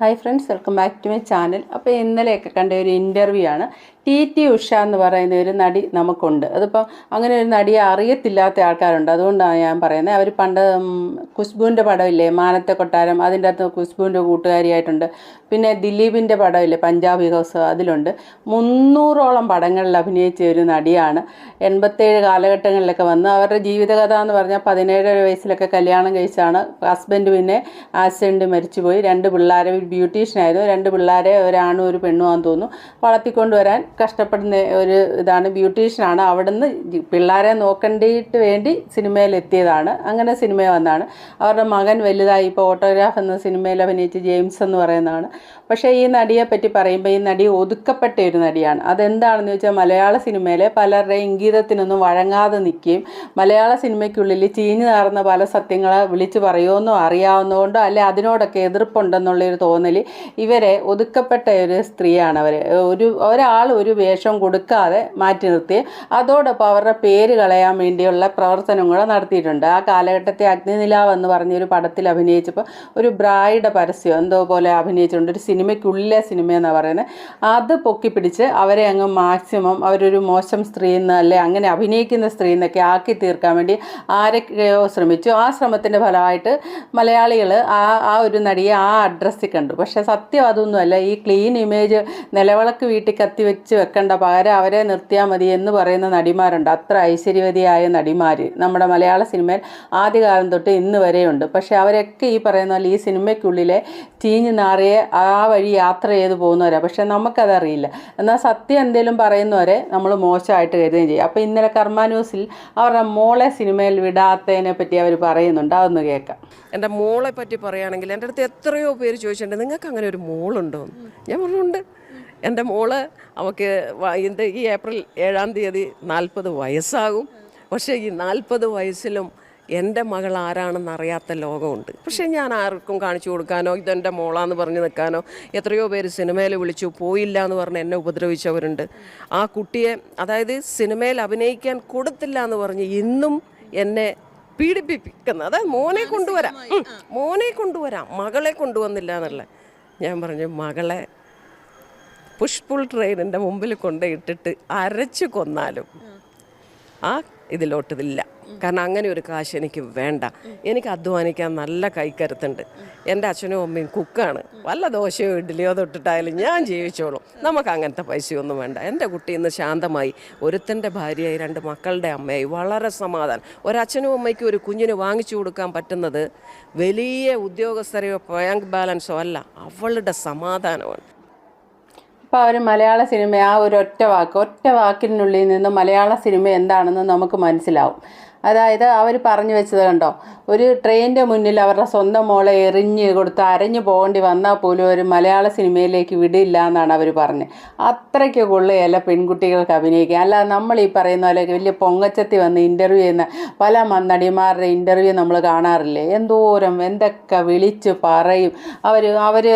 Hi friends welcome back to my channel അപ്പോൾ ഇന്നലെയൊക്കെ കണ്ട ഒരു ഇന്റർവ്യൂ ആണ്. ടി ടി ഉഷ എന്ന് പറയുന്ന ഒരു നടി നമുക്കുണ്ട്. അതിപ്പോൾ അങ്ങനെ ഒരു നടിയെ അറിയത്തില്ലാത്ത ആൾക്കാരുണ്ട്. അതുകൊണ്ടാണ് ഞാൻ പറയുന്നത്. അവർ പണ്ട് ഉം, കുശ്ബുവിന്റെ പടമില്ലേ? മാനത്തെ കൊട്ടാരം. അതിന്റെ അകത്ത് കുശ്ബുവിന്റെ കൂട്ടുകാരിയായിട്ടുണ്ട്. പിന്നെ ദിലീപിന്റെ പടമില്ലേ? പഞ്ചാബ് ഹൗസ് അതിലുണ്ട്. മുന്നൂറോളം പടങ്ങളിൽ അഭിനയിച്ച ഒരു നടിയാണ്. എൺപത്തേഴ് കാലഘട്ടങ്ങളിലൊക്കെ വന്ന് അവരുടെ ജീവിതകഥ എന്ന് പറഞ്ഞാൽ പതിനേഴര വയസ്സിലൊക്കെ കല്യാണം കഴിച്ചാണ്. ഹസ്ബൻഡ് പിന്നെ ആക്സിഡന്റ് മരിച്ചുപോയി. രണ്ട് പിള്ളേരെ ബ്യൂട്ടീഷ്യനായിരുന്നു രണ്ട് പിള്ളേരെ ഒരാണും ഒരു പെണ്ണുമാണെന്ന് തോന്നുന്നു. വളർത്തിക്കൊണ്ട് വരാൻ കഷ്ടപ്പെടുന്ന ഒരു ഇതാണ് ബ്യൂട്ടീഷ്യനാണ് അവിടുന്ന് പിള്ളേരെ നോക്കേണ്ടിയിട്ട് വേണ്ടി സിനിമയിൽ എത്തിയതാണ്. അങ്ങനെ സിനിമ വന്നതാണ്. അവരുടെ മകൻ വലുതായി ഇപ്പോൾ ഓട്ടോഗ്രാഫ് എന്ന സിനിമയിൽ അഭിനയിച്ച് ജെയിംസ് എന്ന് പറയുന്നതാണ്. പക്ഷേ ഈ നടിയെ പറ്റി പറയുമ്പോൾ ഈ നടി ഒതുക്കപ്പെട്ട ഒരു നടിയാണ്. അതെന്താണെന്ന് വെച്ചാൽ മലയാള സിനിമയിലെ പലരുടെയും ഇംഗിതത്തിനൊന്നും വഴങ്ങാതെ നിൽക്കുകയും മലയാള സിനിമയ്ക്കുള്ളിൽ ചീഞ്ഞു നാറുന്ന പല സത്യങ്ങളെ വിളിച്ചു പറയുമെന്നോ അറിയാവുന്നതുകൊണ്ടോ അല്ലെ അതിനോടൊക്കെ എതിർപ്പുണ്ടെന്നുള്ളൊരു തോന്നൽ ഇവരെ ഒതുക്കപ്പെട്ട ഒരു സ്ത്രീയാണ് അവർ ഒരു ഒരാൾ ഒരു വേഷം കൊടുക്കാതെ മാറ്റി നിർത്തി അതോടൊപ്പം അവരുടെ പേര് കളയാൻ വേണ്ടിയുള്ള പ്രവർത്തനം കൂടെ നടത്തിയിട്ടുണ്ട്. ആ കാലഘട്ടത്തെ അഗ്നിനിലാവ് എന്ന് പറഞ്ഞൊരു പടത്തിൽ അഭിനയിച്ചപ്പോൾ ഒരു ബ്രായുടെ പരസ്യം എന്തോ പോലെ അഭിനയിച്ചിട്ടുണ്ട്. ഒരു സിനിമയ്ക്കുള്ളിലെ സിനിമ എന്നാണ് പറയുന്നത് അത് പൊക്കി പിടിച്ച് അവരെ അങ്ങ് മാക്സിമം അവരൊരു മോശം സ്ത്രീ എന്ന് അല്ലെ അങ്ങനെ അഭിനയിക്കുന്ന സ്ത്രീ എന്നൊക്കെ ആക്കി തീർക്കാൻ വേണ്ടി ആരൊക്കെയോ ശ്രമിച്ചു. ആ ശ്രമത്തിന്റെ ഫലമായിട്ട് മലയാളികൾ ആ ആ ഒരു നടിയെ ആ അഡ്രസ്സിൽ കണ്ടു. പക്ഷേ സത്യം അതൊന്നുമല്ല ഈ ക്ലീൻ ഇമേജ് നിലവിളക്ക് വീട്ടിൽ കത്തി വെച്ച് വെക്കേണ്ട പകരം അവരെ നിർത്തിയാൽ മതി എന്ന് പറയുന്ന നടിമാരുണ്ട്. അത്ര ഐശ്വര്യവതിയായ നടിമാർ നമ്മുടെ മലയാള സിനിമയിൽ ആദ്യകാലം തൊട്ട് ഇന്ന് വരെയുണ്ട്. പക്ഷേ അവരൊക്കെ ഈ പറയുന്ന പോലെ ഈ സിനിമയ്ക്കുള്ളിലെ ചീഞ്ഞു നാറിയെ ആ വഴി യാത്ര ചെയ്ത് പോകുന്നവരാണ് പക്ഷെ നമുക്കതറിയില്ല. എന്നാൽ സത്യം എന്തെങ്കിലും പറയുന്നവരെ നമ്മൾ മോശമായിട്ട് കരുതുകയും ചെയ്യും. അപ്പോൾ ഇന്നലെ കർമ്മ ന്യൂസിൽ അവരുടെ മോളെ സിനിമയിൽ വിടാത്തതിനെ പറ്റി അവർ പറയുന്നുണ്ട്. അതൊന്ന് കേൾക്കാം. എന്റെ മോളെ പറ്റി പറയുകയാണെങ്കിൽ എന്റെ അടുത്ത് എത്രയോ പേര് ചോദിച്ചിട്ടുണ്ട് നിങ്ങൾക്ക് അങ്ങനെ ഒരു മോളുണ്ടോ? എന്ന്?" ഞാൻ പറഞ്ഞുണ്ട് എന്റെ മോൾ അവൾക്ക് ഇത് ഈ ഏപ്രിൽ ഏഴാം തീയതി നാൽപ്പത് വയസ്സാകും. പക്ഷേ ഈ നാൽപ്പത് വയസ്സിലും എന്റെ മകൾ ആരാണെന്ന് അറിയാത്ത ലോകമുണ്ട്. പക്ഷേ ഞാൻ ആർക്കും കാണിച്ചു കൊടുക്കാനോ ഇതെന്റെ മോളാന്ന് പറഞ്ഞ് നിൽക്കാനോ എത്രയോ പേര് സിനിമയിൽ വിളിച്ചു പോയില്ല എന്ന് പറഞ്ഞ് എന്നെ ഉപദ്രവിച്ചവരുണ്ട്. ആ കുട്ടിയെ അതായത് സിനിമയിൽ അഭിനയിക്കാൻ കൊടുത്തില്ല എന്ന് പറഞ്ഞ് ഇന്നും എന്നെ പീഡിപ്പിക്കുന്നത് അതായത് മോനെ കൊണ്ടുവരാം. മോനെ കൊണ്ടുവരാം. മകളെ കൊണ്ടുവന്നില്ല എന്നുള്ള ഞാൻ പറഞ്ഞു മകളെ പുഷ്പുൾ ട്രെയിനിന്റെ മുമ്പിൽ കൊണ്ടിട്ടിട്ട് അരച്ചു കൊന്നാലും ആ ഇതിലോട്ട് ഇതില്ല. കാരണം അങ്ങനെ ഒരു കാശ് എനിക്ക് വേണ്ട. എനിക്ക് അധ്വാനിക്കാൻ നല്ല കൈക്കരുത്തുണ്ട്. എന്റെ അച്ഛനും അമ്മയും കുക്കാണ്. വല്ല ദോശയോ ഇഡ്ഡലിയോ തൊട്ടിട്ടായാലും ഞാൻ ജീവിച്ചോളും. നമുക്ക് അങ്ങനത്തെ പൈസയൊന്നും വേണ്ട. എന്റെ കുട്ടി ഇന്ന് ശാന്തമായി ഒരുത്തന്റെ ഭാര്യയായി രണ്ട് മക്കളുടെ അമ്മയായി. വളരെ സമാധാനം. ഒരച്ഛനും അമ്മയ്ക്കും ഒരു കുഞ്ഞിന് വാങ്ങിച്ചു കൊടുക്കാൻ പറ്റുന്നത് വലിയ ഉദ്യോഗസ്ഥരെയോ ബാങ്ക് ബാലൻസോ അല്ല അവളുടെ സമാധാനമാണ്. അപ്പോൾ അവർ മലയാള സിനിമ ആ ഒരു ഒറ്റ വാക്ക് ഒറ്റ വാക്കിനുള്ളിൽ നിന്ന് മലയാള സിനിമ എന്താണെന്ന് നമുക്ക് മനസ്സിലാവും. അതായത് അവർ പറഞ്ഞു വെച്ചത് കണ്ടോ? ഒരു ട്രെയിനിന്റെ മുന്നിൽ അവരുടെ സ്വന്തം മോളെ എറിഞ്ഞ് കൊടുത്ത് അരഞ്ഞു പോകേണ്ടി വന്നാൽ പോലും ഒരു മലയാള സിനിമയിലേക്ക് വിടില്ല എന്നാണ് അവർ പറഞ്ഞത്. അത്രയ്ക്ക് കൊള്ളുകയല്ല പെൺകുട്ടികൾക്ക് അഭിനയിക്കുക അല്ല നമ്മൾ ഈ പറയുന്ന പോലെ വലിയ പൊങ്ങച്ചത്തി വന്ന് ഇന്റർവ്യൂ ചെയ്യുന്ന പല നടിമാരുടെ ഇന്റർവ്യൂ നമ്മൾ കാണാറില്ലേ? എന്തോരം എന്തൊക്കെ വിളിച്ച് പറയും. അവർ അവർ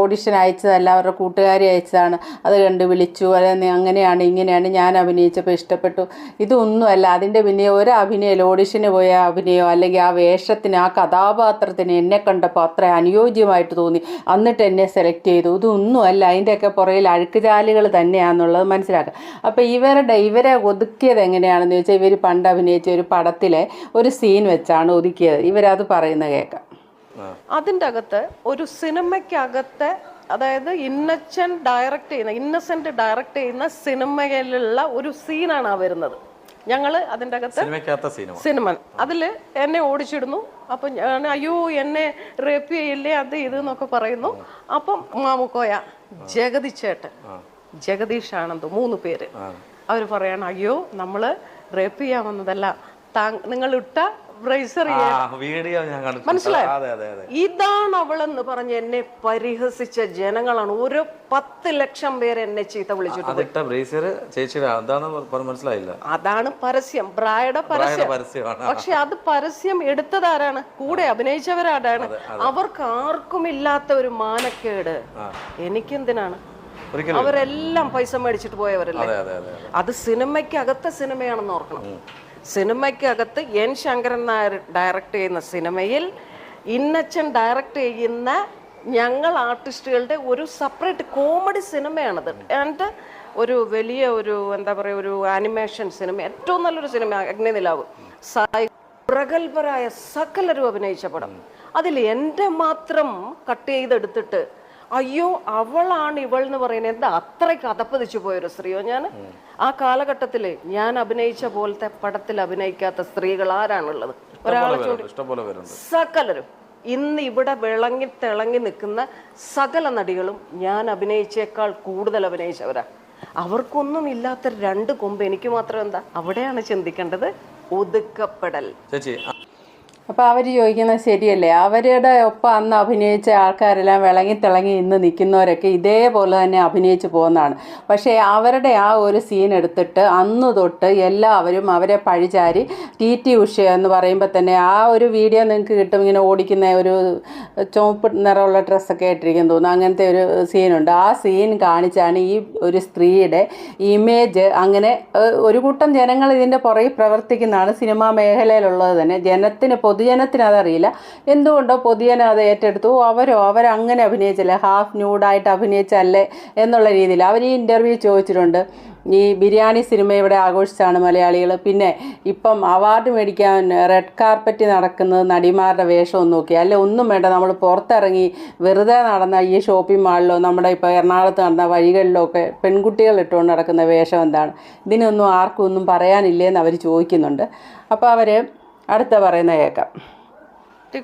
ഓഡിഷൻ അയച്ചതല്ല അവരുടെ കൂട്ടുകാരി അയച്ചതാണ്. അത് കണ്ട് വിളിച്ചു. അല്ലെങ്കിൽ അങ്ങനെയാണ് ഇങ്ങനെയാണ് ഞാൻ അഭിനയിച്ചപ്പോൾ ഇഷ്ടപ്പെട്ടു. ഇതൊന്നുമല്ല അതിന്റെ പിന്നെ ഒരു അഭിനയം ഓഡിഷന് പോയ അഭിനയോ അല്ലെങ്കിൽ ആ വേഷത്തിന് ആ കഥാപാത്രത്തിന് എന്നെ കണ്ടപ്പോൾ അത്ര അനുയോജ്യമായിട്ട് തോന്നി. എന്നിട്ട് എന്നെ സെലക്ട് ചെയ്തു. ഇതൊന്നും അല്ല. അതിന്റെയൊക്കെ പുറകിൽ അഴുക്കുചാലുകൾ തന്നെയാണെന്നുള്ളത് മനസ്സിലാക്കുക അപ്പോൾ ഇവരുടെ ഇവരെ ഒതുക്കിയത് എങ്ങനെയാണെന്ന് ചോദിച്ചാൽ ഇവർ പണ്ട് അഭിനയിച്ച ഒരു പടത്തിലെ ഒരു സീൻ വെച്ചാണ് ഒതുക്കിയത്. ഇവരത് പറയുന്ന കേൾക്കാം അതിന്റെ അകത്ത് ഒരു സിനിമയ്ക്കകത്ത് അതായത് ഇന്നച്ചൻ ഡയറക്റ്റ് ചെയ്യുന്ന ഇന്നസെന്റ് ഡയറക്റ്റ് ചെയ്യുന്ന സിനിമയിലുള്ള ഒരു സീനാണ് ആ വരുന്നത്. ഞങ്ങൾ അതിന്റെ അകത്ത് സിനിമ. അതിൽ എന്നെ ഓടിച്ചിടുന്നു. അപ്പം ഞാൻ അയ്യോ എന്നെ റേപ്പ് ചെയ്യില്ലേ? അത് ഇത് എന്നൊക്കെ പറയുന്നു. അപ്പം മാമുക്കോയ ജഗതിച്ചേട്ടൻ ജഗദീഷ് ആനന്ദ് മൂന്ന് പേര്. അവർ പറയാണ് അയ്യോ നമ്മൾ റേപ്പ് ചെയ്യാൻ വന്നതല്ല. താ- നിങ്ങൾ ഇട്ട ബ്രൈസർ ആ വീഡിയോ ഞാൻ കണ്ടിട്ടുണ്ട്. മനസ്സിലായോ? ഇതാണ് അവളെന്ന് പറഞ്ഞ് എന്നെ പരിഹസിച്ച ജനങ്ങളാണ്. ഒരു പത്ത് ലക്ഷം പേര് എന്നെ ചീത്ത വിളിച്ചിട്ട് അതിട്ട ബ്രേസിയർ ചേച്ചിയുടെ അതാണ് മനസ്സിലായില്ല. അതാണ് പരസ്യം. ബ്രായുടെ പരസ്യം. പരസ്യമാണ്. പക്ഷെ അത് പരസ്യം എടുത്തതാരാണ്? കൂടെ അഭിനയിച്ചവരാരാണ്? അവർക്ക് ആർക്കും ഇല്ലാത്ത ഒരു മാനക്കേട്. എനിക്കെന്തിനാണ്? അവരെല്ലാം പൈസ മേടിച്ചിട്ട് പോയവരല്ലേ? അത് സിനിമയ്ക്ക് അകത്തെ സിനിമയാണെന്ന് ഓർക്കണം. സിനിമയ്ക്കകത്ത് എൻ ശങ്കരൻ നായർ ഡയറക്റ്റ് ചെയ്യുന്ന സിനിമയിൽ ഇന്നച്ചൻ ഡയറക്റ്റ് ചെയ്യുന്ന ഞങ്ങൾ ആർട്ടിസ്റ്റുകളുടെ ഒരു സെപ്പറേറ്റ് കോമഡി സിനിമയാണത്. ആൻഡ് ഒരു വലിയ ഒരു എന്താ പറയുക ഒരു ആനിമേഷൻ സിനിമ ഏറ്റവും നല്ലൊരു സിനിമ അഗ്നിനിലാവ് സായി പ്രഗത്ഭരായ സകലരും അഭിനയിച്ച പടം. അതിൽ എന്റെ മാത്രം കട്ട് ചെയ്തെടുത്തിട്ട് അയ്യോ അവളാണ് ഇവൾ എന്ന് പറയുന്നത്. എന്താ അത്രയ്ക്ക് അതപ്പതിച്ചു പോയൊരു സ്ത്രീയോ ഞാൻ? ആ കാലഘട്ടത്തിൽ ഞാൻ അഭിനയിച്ച പോലത്തെ പടത്തിൽ അഭിനയിക്കാത്ത സ്ത്രീകൾ ആരാണുള്ളത്? ഒരാളെ സകലരും. ഇന്ന് ഇവിടെ വിളങ്ങി തിളങ്ങി നിൽക്കുന്ന സകല നടികളും ഞാൻ അഭിനയിച്ചേക്കാൾ കൂടുതൽ അഭിനയിച്ചവരാ. അവർക്കൊന്നും ഇല്ലാത്ത രണ്ട് കൊമ്പ് എനിക്ക് മാത്രം എന്താ? അവിടെയാണ് ചിന്തിക്കേണ്ടത്. ഒതുക്കപ്പെടൽ. അപ്പോൾ അവർ ചോദിക്കുന്നത് ശരിയല്ലേ? അവരുടെ ഒപ്പം അന്ന് അഭിനയിച്ച ആൾക്കാരെല്ലാം വിളങ്ങി തിളങ്ങി ഇന്ന് നിൽക്കുന്നവരൊക്കെ ഇതേപോലെ തന്നെ അഭിനയിച്ച് പോകുന്നതാണ്. പക്ഷേ അവരുടെ ആ ഒരു സീൻ എടുത്തിട്ട് അന്ന് തൊട്ട് എല്ലാവരും അവരെ പഴിചാരി ടി ടി ഉഷ എന്ന് പറയുമ്പോൾ തന്നെ ആ ഒരു വീഡിയോ നിങ്ങൾക്ക് കിട്ടും. ഇങ്ങനെ ഓടിക്കുന്ന ഒരു ചുവപ്പ് നിറമുള്ള ഡ്രസ്സൊക്കെ ഇട്ടിരിക്കുന്നു തോന്നുന്നു. അങ്ങനത്തെ ഒരു സീനുണ്ട് ആ സീൻ കാണിച്ചാണ് ഈ ഒരു സ്ത്രീയുടെ ഇമേജ് അങ്ങനെ ഒരു കൂട്ടം ജനങ്ങൾ ഇതിന്റെ പുറകെ പ്രവർത്തിക്കുന്നതാണ്. സിനിമാ മേഖലയിലുള്ളത് തന്നെ ജനത്തിന് പൊതുജനത്തിന് അതറിയില്ല എന്തുകൊണ്ടോ പൊതുജനം അത് ഏറ്റെടുത്തു അവരോ അവരങ്ങനെ അഭിനയിച്ചല്ലേ? ഹാഫ് ന്യൂഡായിട്ട് അഭിനയിച്ചല്ലേ? എന്നുള്ള രീതിയിൽ. അവർ ഈ ഇന്റർവ്യൂ ചോദിച്ചിട്ടുണ്ട്. ഈ ബിരിയാണി സിനിമ ഇവിടെ ആഘോഷിച്ചാണ് മലയാളികൾ. പിന്നെ ഇപ്പം അവാർഡ് മേടിക്കാൻ റെഡ് കാർപ്പറ്റ് നടക്കുന്നത് നടിമാരുടെ വേഷം നോക്കി അല്ലെ ഒന്നും വേണ്ട. നമ്മൾ പുറത്തിറങ്ങി വെറുതെ നടന്ന ഈ ഷോപ്പിംഗ് മാളിലോ നമ്മുടെ ഇപ്പോൾ എറണാകുളത്ത് നടന്ന വഴികളിലോ ഒക്കെ പെൺകുട്ടികൾ ഇട്ടുകൊണ്ട് നടക്കുന്ന വേഷം എന്താണ്? ഇതിനൊന്നും ആർക്കും ഒന്നും പറയാനില്ലേന്ന് അവർ ചോദിക്കുന്നുണ്ട്. അപ്പോൾ അവർ അടുത്ത പറയുന്ന കേൾക്കാം.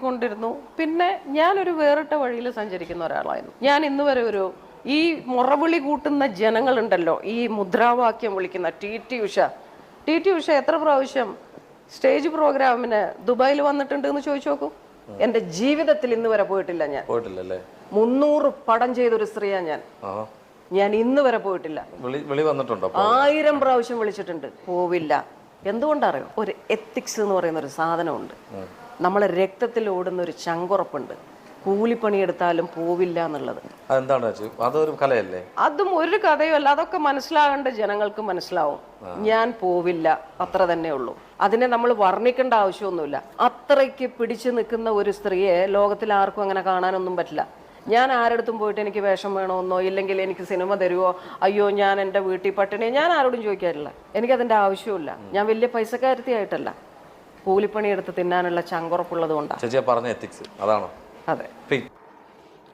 കൊണ്ടിരുന്നു പിന്നെ ഞാനൊരു വേറിട്ട വഴിയിൽ സഞ്ചരിക്കുന്ന ഒരാളായിരുന്നു. ഞാൻ ഇന്ന് വരെ ഒരു ഈ മുറവിളി കൂട്ടുന്ന ജനങ്ങളുണ്ടല്ലോ ഈ മുദ്രാവാക്യം വിളിക്കുന്ന T T Usha. T T Usha എത്ര പ്രാവശ്യം സ്റ്റേജ് പ്രോഗ്രാമിന് ദുബായിൽ വന്നിട്ടുണ്ട് എന്ന് ചോദിച്ചു നോക്കൂ. എന്റെ ജീവിതത്തിൽ ഇന്ന് വരെ പോയിട്ടില്ല ഞാൻ. പോയിട്ടില്ലല്ലേ? മുന്നൂറ് പടം ചെയ്തൊരു സ്ത്രീയാ ഞാൻ. ഞാൻ ഇന്ന് വരെ പോയിട്ടില്ല. വിളി വിളി വന്നിട്ടുണ്ടോ? അപ്പൊ ആയിരം പ്രാവശ്യം വിളിച്ചിട്ടുണ്ട്. പോവില്ല. എന്തുകൊണ്ടറിയോ? ഒരു എത്തിക്സ് എന്ന് പറയുന്ന ഒരു സാധനമുണ്ട്. നമ്മളെ രക്തത്തിൽ ഓടുന്ന ഒരു ചങ്കുറപ്പുണ്ട് കൂലിപ്പണിയെടുത്താലും പോവില്ല എന്നുള്ളത്. അതെന്താണ് അതൊരു കലയല്ലേ? അതും ഒരു കഥയും അല്ല അതൊക്കെ മനസ്സിലാകേണ്ട ജനങ്ങൾക്ക് മനസ്സിലാവും. ഞാൻ പോവില്ല. അത്ര തന്നെ ഉള്ളൂ. അതിനെ നമ്മൾ വർണിക്കേണ്ട ആവശ്യമൊന്നുമില്ല. അത്രയ്ക്ക് പിടിച്ചു നിൽക്കുന്ന ഒരു സ്ത്രീയെ ലോകത്തിൽ ആർക്കും അങ്ങനെ കാണാനൊന്നും പറ്റില്ല. ഞാൻ ആരടുത്തും പോയിട്ട് എനിക്ക് വേഷം വേണമെന്നോ ഇല്ലെങ്കിൽ എനിക്ക് സിനിമ തരുമോ അയ്യോ ഞാൻ എന്റെ വീട്ടിൽ പട്ടിണി ഞാൻ ആരോടും ചോദിക്കാറില്ല. എനിക്കതിന്റെ ആവശ്യമില്ല ഞാൻ വലിയ പൈസക്കാരത്തിയായിട്ടല്ല. കൂലിപ്പണിയെടുത്ത് തിന്നാനുള്ള ചങ്കുറപ്പുള്ളത് കൊണ്ടാണ് ചേച്ചി പറഞ്ഞ എത്തിക്സ്. അതാണോ? അതെ.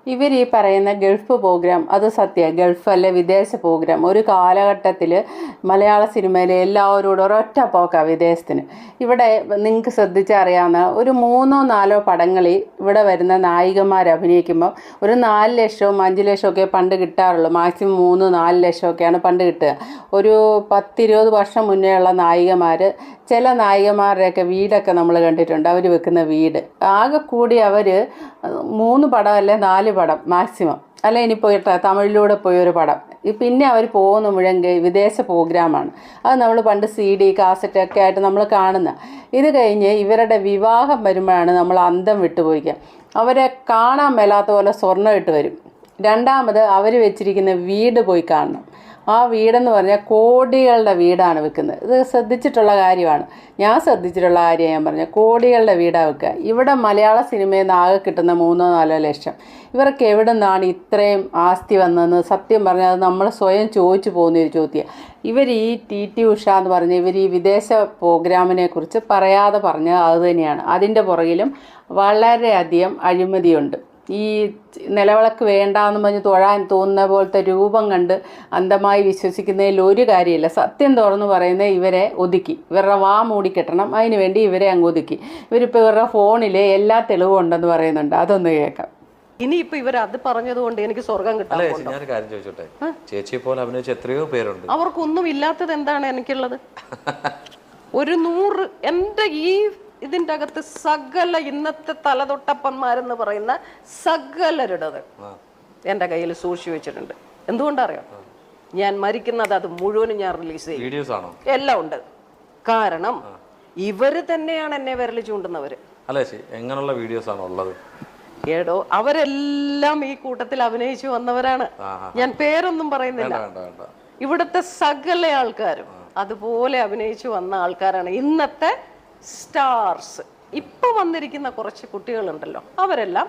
ഇവർ ഈ പറയുന്ന ഗൾഫ് പ്രോഗ്രാം അത് സത്യ ഗൾഫ് അല്ല വിദേശ പ്രോഗ്രാം ഒരു കാലഘട്ടത്തിൽ മലയാള സിനിമയിലെ എല്ലാവരോടും ഒരൊറ്റ പോക്കാണ് വിദേശത്തിന്. ഇവിടെ നിങ്ങൾക്ക് ശ്രദ്ധിച്ചറിയാവുന്ന ഒരു മൂന്നോ നാലോ പടങ്ങളിൽ ഇവിടെ വരുന്ന നായികമാർ അഭിനയിക്കുമ്പോൾ ഒരു നാല് ലക്ഷവും അഞ്ച് ലക്ഷവും ഒക്കെ പണ്ട് കിട്ടാറുള്ളൂ. മാക്സിമം മൂന്ന് നാല് ലക്ഷമൊക്കെയാണ് പണ്ട് കിട്ടുക. ഒരു പത്തിരുപത് വർഷം മുന്നേ ഉള്ള നായികമാർ ചില നായികമാരുടെയൊക്കെ വീടൊക്കെ നമ്മൾ കണ്ടിട്ടുണ്ട്. അവർ വെക്കുന്ന വീട്. ആകെ കൂടി അവർ മൂന്ന് പടം അല്ലെ നാല് പടം മാക്സിമം. അല്ല ഇനി പോയിട്ട് തമിഴിലൂടെ പോയൊരു പടം. പിന്നെ അവർ പോകുന്ന മുഴുവൻ വിദേശ പ്രോഗ്രാമാണ് അത് നമ്മൾ പണ്ട് സി ഡി കാസറ്റ് ഒക്കെ ആയിട്ട് നമ്മൾ കാണുന്ന. ഇത് കഴിഞ്ഞ് ഇവരുടെ വിവാഹം വരുമ്പോഴാണ് നമ്മൾ അന്തം വിട്ടുപോയിക്കുക അവരെ കാണാൻ മേലാത്ത പോലെ സ്വർണം ഇട്ട് വരും. രണ്ടാമത് അവർ വെച്ചിരിക്കുന്ന വീട് പോയി കാണണം. ആ വീടെന്ന് പറഞ്ഞാൽ കോടികളുടെ വീടാണ് വെക്കുന്നത്. ഇത് ശ്രദ്ധിച്ചിട്ടുള്ള കാര്യമാണ്. ഞാൻ ശ്രദ്ധിച്ചിട്ടുള്ള കാര്യം ഞാൻ പറഞ്ഞു കോടികളുടെ വീടാണ് വെക്കുക. ഇവിടെ മലയാള സിനിമയിൽ നിന്ന് ആകെ കിട്ടുന്ന മൂന്നോ നാലോ ലക്ഷം. ഇവർക്ക് എവിടെ നിന്നാണ് ഇത്രയും ആസ്തി വന്നതെന്ന് സത്യം പറഞ്ഞാൽ അത് നമ്മൾ സ്വയം ചോദിച്ചു പോകുന്ന ഒരു ചോദ്യം. ഇവർ ഈ ടി ടി ഉഷ എന്ന് പറഞ്ഞ ഇവർ ഈ വിദേശ പ്രോഗ്രാമിനെ കുറിച്ച് പറയാതെ പറഞ്ഞത് അതുതന്നെയാണ് അതിന്റെ പുറകിലും വളരെയധികം അഴിമതിയുണ്ട്. ഈ നിലവിളക്ക് വേണ്ടാന്ന് പറഞ്ഞ് തൊഴാൻ തോന്നുന്ന പോലത്തെ രൂപം കണ്ട് അന്ധമായി വിശ്വസിക്കുന്നതിൽ ഒരു കാര്യമില്ല. സത്യം തുറന്നു പറയുന്നത് ഇവരെ ഒതുക്കി. ഇവരുടെ വാ മൂടിക്കെട്ടണം. അതിന് വേണ്ടി ഇവരെ അങ്ങ് ഒതുക്കി. ഇവരിപ്പോൾ ഇവരുടെ ഫോണിൽ എല്ലാ തെളിവും ഉണ്ടെന്ന് പറയുന്നുണ്ട്. അതൊന്ന് കേൾക്കാം. ഇനിയിപ്പോ ഇവർ അത് പറഞ്ഞതുകൊണ്ട് എനിക്ക് സ്വർഗം കിട്ടാൻ ചേച്ചി കാര്യം ചോദിച്ചോട്ടെ? ചേച്ചിയെ പോലെ അഭിനയിച്ച എത്രയോ പേരുണ്ട്. അവർക്കൊന്നും ഇല്ലാത്തത് എന്താണ് എനിക്കുള്ളത്? ഒരു നൂറ് എന്റെ ഈ ഇതിന്റെ അകത്ത് സകല ഇന്നത്തെ തലതൊട്ടപ്പന്മാരെന്ന് പറയുന്ന സകലരുടേത് എന്റെ കയ്യിൽ സൂക്ഷിച്ചു വെച്ചിട്ടുണ്ട്. എന്തുകൊണ്ടറിയാം ഞാൻ മരിക്കുന്നത് അത് മുഴുവനും ഞാൻ റിലീസ് ചെയ്യും എല്ലാം ഉണ്ട്. കാരണം ഇവർ തന്നെയാണ് എന്നെ വിരൽ ചൂണ്ടുന്നവര്. അല്ല എങ്ങനെയുള്ള വീഡിയോസ് ആണോ ഉള്ളത്? ഏടോ അവരെല്ലാം ഈ കൂട്ടത്തിൽ അഭിനയിച്ചു വന്നവരാണ്. ഞാൻ പേരൊന്നും പറയുന്നില്ല. ഇവിടുത്തെ സകല ആൾക്കാരും അതുപോലെ അഭിനയിച്ചു വന്ന ആൾക്കാരാണ് ഇന്നത്തെ സ്റ്റാർസ്. ഇപ്പൊ വന്നിരിക്കുന്ന കുറച്ച് കുട്ടികളുണ്ടല്ലോ. അവരെല്ലാം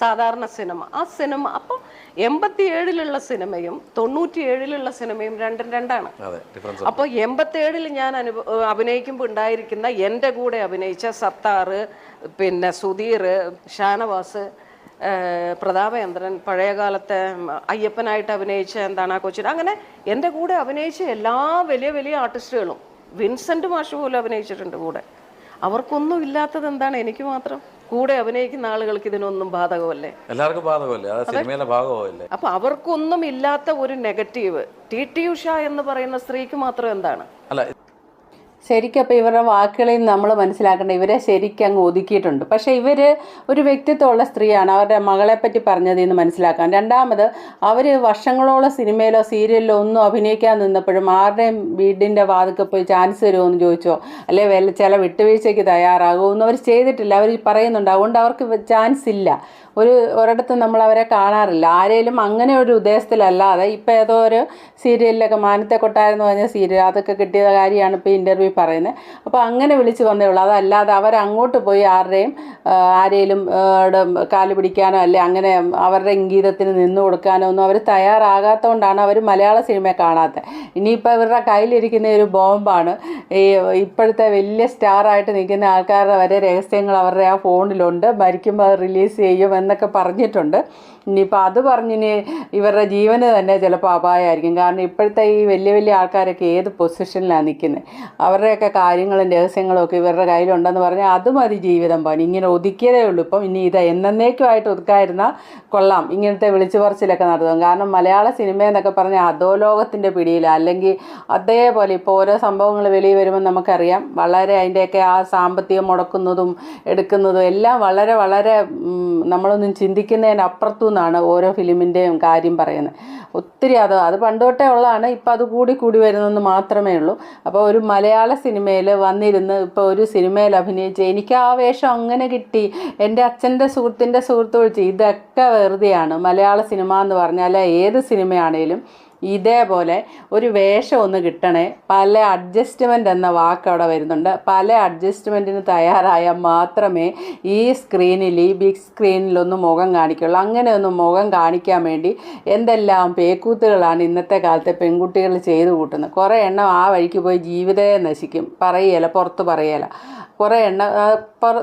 സാധാരണ സിനിമ. ആ സിനിമ അപ്പൊ എൺപത്തി ഏഴിലുള്ള സിനിമയും തൊണ്ണൂറ്റി ഏഴിലുള്ള സിനിമയും രണ്ടും രണ്ടാണ്. അതെ എൺപത്തി ഏഴിൽ ഞാൻ അനുഭ അഭിനയിക്കുമ്പോൾ ഉണ്ടായിരിക്കുന്ന എന്റെ കൂടെ അഭിനയിച്ച സത്താറ് പിന്നെ സുധീർ ഷാനവാസ് പ്രതാപചന്ദ്രൻ പഴയകാലത്തെ അയ്യപ്പനായിട്ട് അഭിനയിച്ച എന്താണ് ആ കൊച്ചിൻ അങ്ങനെ എന്റെ കൂടെ അഭിനയിച്ച എല്ലാ വലിയ വലിയ ആർട്ടിസ്റ്റുകളും വിൻസെന്റ് മാഷ് പോലും അഭിനയിച്ചിട്ടുണ്ട് കൂടെ. അവർക്കൊന്നും ഇല്ലാത്തത് എന്താണ്? എനിക്ക് മാത്രം. കൂടെ അഭിനയിക്കുന്ന ആളുകൾക്ക് ഇതിനൊന്നും ബാധകമല്ലേ? എല്ലാവർക്കും ബാധകമല്ലേ? അത് സിനിമയിലെ ഭാഗമല്ലേ അപ്പൊ അവർക്കൊന്നും ഇല്ലാത്ത ഒരു നെഗറ്റീവ്. ടി ടി ഉഷ എന്ന് പറയുന്ന സ്ത്രീക്ക് മാത്രം എന്താണ്? അല്ല ശരിക്കും അപ്പോൾ ഇവരുടെ വാക്കുകളിൽ നമ്മൾ മനസ്സിലാക്കേണ്ട ഇവരെ ശരിക്കും അങ്ങ് ഒതുക്കിയിട്ടുണ്ട്. പക്ഷേ ഇവർ ഒരു വ്യക്തിത്വമുള്ള സ്ത്രീയാണ് അവരുടെ മകളെ പറ്റി പറഞ്ഞതിൽ നിന്ന് മനസ്സിലാക്കാൻ രണ്ടാമത് അവർ വർഷങ്ങളോളം സിനിമയിലോ സീരിയലിലോ ഒന്നും അഭിനയിക്കാൻ നിന്നപ്പോഴും ആരുടെയും വീടിന്റെ വാതിൽക്ക് പോയി ചാൻസ് തരുമോ എന്ന് ചോദിച്ചോ അല്ലെ വല്ല ചില വിട്ടുവീഴ്ചയ്ക്ക് തയ്യാറാകുമോ ഒന്നും അവർ ചെയ്തിട്ടില്ല. അവർ പറയുന്നുണ്ട് അതുകൊണ്ട് അവർക്ക് ചാൻസ് ഇല്ല. ഒരു ഒരിടത്തും നമ്മൾ അവരെ കാണാറില്ല. ആരേലും അങ്ങനെ ഒരു ഉദ്ദേശത്തിലല്ലാതെ ഇപ്പോൾ ഏതോ ഒരു സീരിയലിലൊക്കെ മാനത്തെ കൊട്ടാരെന്ന് പറഞ്ഞ സീരിയൽ അതൊക്കെ കിട്ടിയ കാര്യമാണ്. ഇപ്പോൾ ഇന്റർവ്യൂ പറയുന്നത് അപ്പോൾ അങ്ങനെ വിളിച്ച് വന്നേ ഉള്ളൂ. അതല്ലാതെ അവർ അങ്ങോട്ട് പോയി ആരുടെയും ആരെയും കാൽ പിടിക്കാനോ അല്ലെ അങ്ങനെ അവരുടെ ഇംഗീതത്തിന് നിന്ന് കൊടുക്കാനോ ഒന്നും അവർ തയ്യാറാകാത്തതുകൊണ്ടാണ് അവർ മലയാള സിനിമയെ കാണാത്തത് ഇനിയിപ്പോൾ ഇവരുടെ കയ്യിലിരിക്കുന്ന ഒരു ബോംബാണ്. ഈ ഇപ്പോഴത്തെ വലിയ സ്റ്റാറായിട്ട് നിൽക്കുന്ന ആൾക്കാരുടെ വരെ രഹസ്യങ്ങൾ അവരുടെ ആ ഫോണിലുണ്ട്. മരിക്കുമ്പോൾ അത് റിലീസ് ചെയ്യും എന്നൊക്കെ പറഞ്ഞിട്ടുണ്ട്. ഇനിയിപ്പോൾ അത് പറഞ്ഞിന് ഇവരുടെ ജീവന് തന്നെ ചിലപ്പോൾ അപായമായിരിക്കും കാരണം ഇപ്പോഴത്തെ ഈ വലിയ വലിയ ആൾക്കാരൊക്കെ ഏത് പൊസിഷനിലാണ് നിൽക്കുന്നത് അവരുടെയൊക്കെ കാര്യങ്ങളും രഹസ്യങ്ങളും ഒക്കെ ഇവരുടെ കയ്യിലുണ്ടെന്ന് പറഞ്ഞാൽ അത് മതി ജീവിതം പോകാൻ ഇങ്ങനെ ഒതുക്കിയതേ ഉള്ളൂ. ഇപ്പം ഇനി ഇത് എന്നേക്കുമായിട്ട് ഒതുക്കായിരുന്ന കൊള്ളാം. ഇങ്ങനത്തെ വിളിച്ചു പറച്ചിലൊക്കെ നടത്തും. കാരണം മലയാള സിനിമ എന്നൊക്കെ പറഞ്ഞാൽ അധോലോകത്തിന്റെ പിടിയില്ല അല്ലെങ്കിൽ അതേപോലെ ഇപ്പോൾ ഓരോ സംഭവങ്ങൾ വെളിയിൽ വരുമ്പോൾ നമുക്കറിയാം. വളരെ അതിന്റെയൊക്കെ ആ സാമ്പത്തികം മുടക്കുന്നതും എടുക്കുന്നതും എല്ലാം വളരെ വളരെ നമ്മളൊന്നും ചിന്തിക്കുന്നതിനപ്പുറത്തു നിന്നാണ് ഓരോ ഫിലിമിന്റെയും കാര്യം പറയുന്നത്. ഒത്തിരി അത് അത് പണ്ടോട്ടേ ഉള്ളതാണ് ഇപ്പം അത് കൂടി കൂടി വരുന്നെന്ന് മാത്രമേ ഉള്ളൂ. അപ്പോൾ ഒരു മലയാള സിനിമയിൽ വന്നിരുന്ന് ഇപ്പോൾ ഒരു സിനിമയിൽ അഭിനയിച്ച് എനിക്ക് ആ വേഷം അങ്ങനെ കിട്ടി എന്റെ അച്ഛന്റെ സുഹൃത്തിന്റെ സുഹൃത്ത് വിളിച്ച് ഇതൊക്കെ വെറുതെയാണ്. മലയാള സിനിമ എന്ന് പറഞ്ഞാൽ ഏത് സിനിമയാണേലും ഇതേപോലെ ഒരു വേഷം ഒന്ന് കിട്ടണേ. പല അഡ്ജസ്റ്റ്മെന്റ് എന്ന വാക്ക് അവിടെ വരുന്നുണ്ട്. പല അഡ്ജസ്റ്റ്മെന്റിന് തയ്യാറായാൽ മാത്രമേ ഈ സ്ക്രീനിൽ ഈ ബിഗ് സ്ക്രീനിലൊന്നും മുഖം കാണിക്കുള്ളൂ. അങ്ങനെ ഒന്ന് മുഖം കാണിക്കാൻ വേണ്ടി എന്തെല്ലാം പേക്കൂത്തുകളാണ് ഇന്നത്തെ കാലത്തെ പെൺകുട്ടികൾ ചെയ്തു കൂട്ടുന്നത്. കുറേ എണ്ണം ആ വഴിക്ക് പോയി ജീവിതയെ നശിക്കും. പറയല പുറത്ത് പറയല. കുറേ എണ്ണം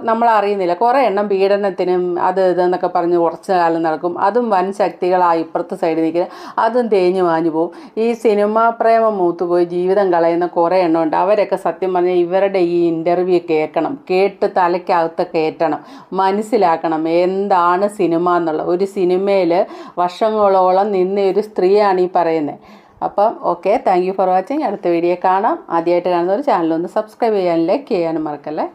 നമ്മൾ അറിയുന്നില്ല കുറേ എണ്ണം പീഡനത്തിനും അത് ഇതെന്നൊക്കെ പറഞ്ഞ് കുറച്ച് കാലം നടക്കും. അതും വൻ ശക്തികളായി ഇപ്പുറത്തെ സൈഡിൽ നിൽക്കുന്നത് അതും തേഞ്ഞു വാഞ്ഞു പോകും. ഈ സിനിമാ പ്രേമം മൂത്തുപോയി ജീവിതം കളയുന്ന കുറേ എണ്ണം ഉണ്ട് അവരൊക്കെ സത്യം പറഞ്ഞാൽ ഇവരുടെ ഈ ഇന്റർവ്യൂ കേൾക്കണം. കേട്ട് തലയ്ക്കകത്ത് കയറ്റണം. മനസ്സിലാക്കണം എന്താണ് സിനിമ എന്നുള്ള. ഒരു സിനിമയിൽ വർഷങ്ങളോളം നിന്ന ഒരു സ്ത്രീയാണ് ഈ പറയുന്നത് അപ്പം okay thank you for watching അടുത്ത വീഡിയോ കാണാം. ആദ്യമായിട്ട് കാണുന്നവർ ചാനലൊന്ന് സബ്സ്ക്രൈബ് ചെയ്യാനും ലൈക്ക് ചെയ്യാനും മറക്കല്ലേ?